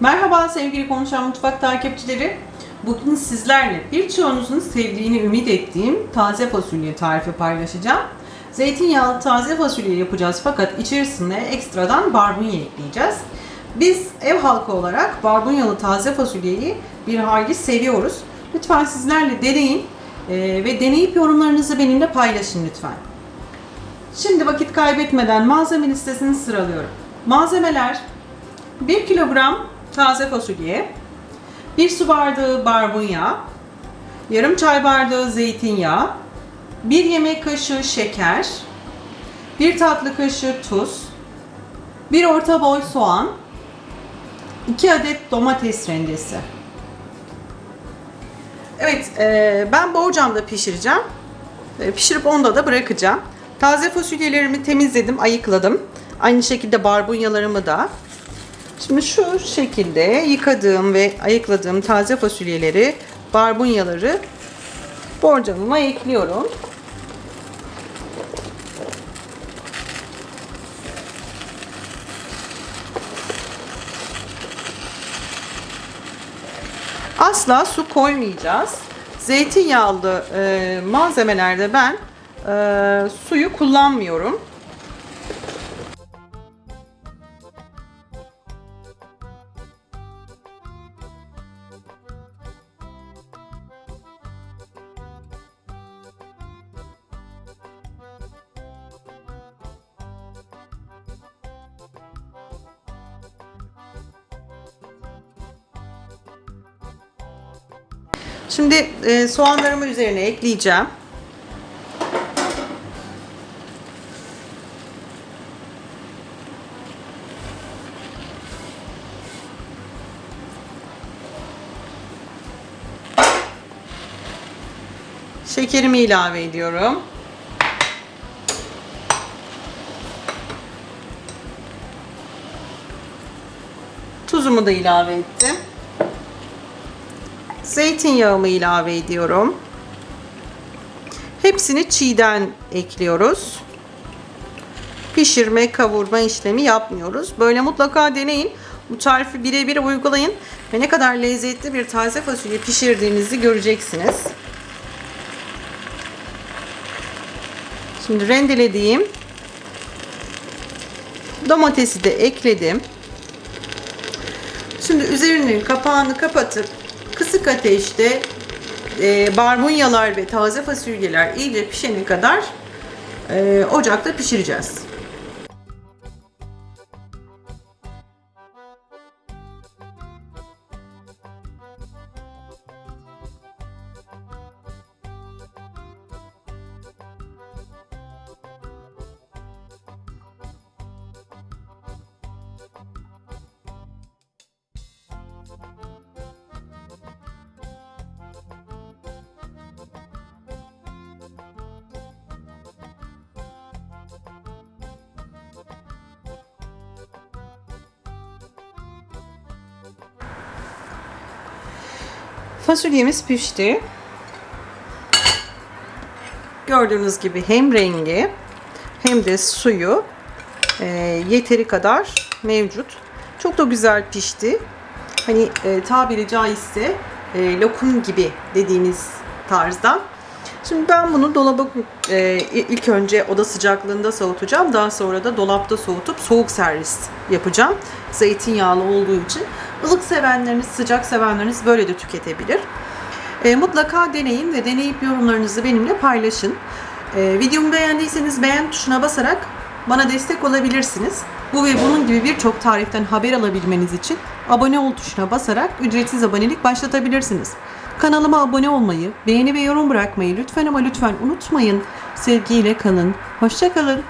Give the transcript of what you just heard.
Merhaba sevgili Konuşan Mutfak takipçileri. Bugün sizlerle birçoğunuzun sevdiğini ümit ettiğim taze fasulye tarifi paylaşacağım. Zeytinyağlı taze fasulye yapacağız fakat içerisine ekstradan barbunya ekleyeceğiz. Biz ev halkı olarak barbunyalı taze fasulyeyi bir hayli seviyoruz. Lütfen sizlerle deneyin eee, ve deneyip yorumlarınızı benimle paylaşın lütfen. Şimdi vakit kaybetmeden malzeme listesini sıralıyorum. Malzemeler 1 kilogram taze fasulye, 1 su bardağı barbunya, yarım çay bardağı zeytinyağı, 1 yemek kaşığı şeker, 1 tatlı kaşığı tuz, 1 orta boy soğan, 2 adet domates rendesi. Evet, e, ben borcamda pişireceğim. E, Pişirip onda da bırakacağım. Taze fasulyelerimi temizledim, ayıkladım. Aynı şekilde barbunyalarımı da. Şimdi şu şekilde yıkadığım ve ayıkladığım taze fasulyeleri, barbunyaları borcamıma ekliyorum. Asla su koymayacağız. Zeytinyağlı e, malzemelerde ben e, suyu kullanmıyorum. Şimdi e, soğanlarımı üzerine ekleyeceğim. Şekerimi ilave ediyorum. Tuzumu da ilave ettim. Zeytinyağımı ilave ediyorum. Hepsini çiğden ekliyoruz. Pişirme, kavurma işlemi yapmıyoruz. Böyle mutlaka deneyin. Bu tarifi birebir uygulayın ve ne kadar lezzetli bir taze fasulye pişirdiğinizi göreceksiniz. Şimdi rendelediğim domatesi de ekledim. Şimdi üzerinin kapağını kapatıp kısık ateşte e, barbunyalar ve taze fasulyeler iyice pişene kadar e, ocakta pişireceğiz. Fasulyemiz pişti. Gördüğünüz gibi hem rengi hem de suyu e, yeteri kadar mevcut. Çok da güzel pişti. Hani e, tabiri caizse e, lokum gibi dediğimiz tarzda. Şimdi ben bunu dolaba e, ilk önce oda sıcaklığında soğutacağım. Daha sonra da dolapta soğutup soğuk servis yapacağım. Zeytinyağlı olduğu için. Ilık sevenleriniz, sıcak sevenleriniz böyle de tüketebilir. E, mutlaka deneyin ve deneyip yorumlarınızı benimle paylaşın. E, videomu beğendiyseniz beğen tuşuna basarak bana destek olabilirsiniz. Bu ve bunun gibi birçok tariften haber alabilmeniz için abone ol tuşuna basarak ücretsiz abonelik başlatabilirsiniz. Kanalıma abone olmayı, beğeni ve yorum bırakmayı lütfen ama lütfen unutmayın. Sevgiyle kalın. Hoşça kalın.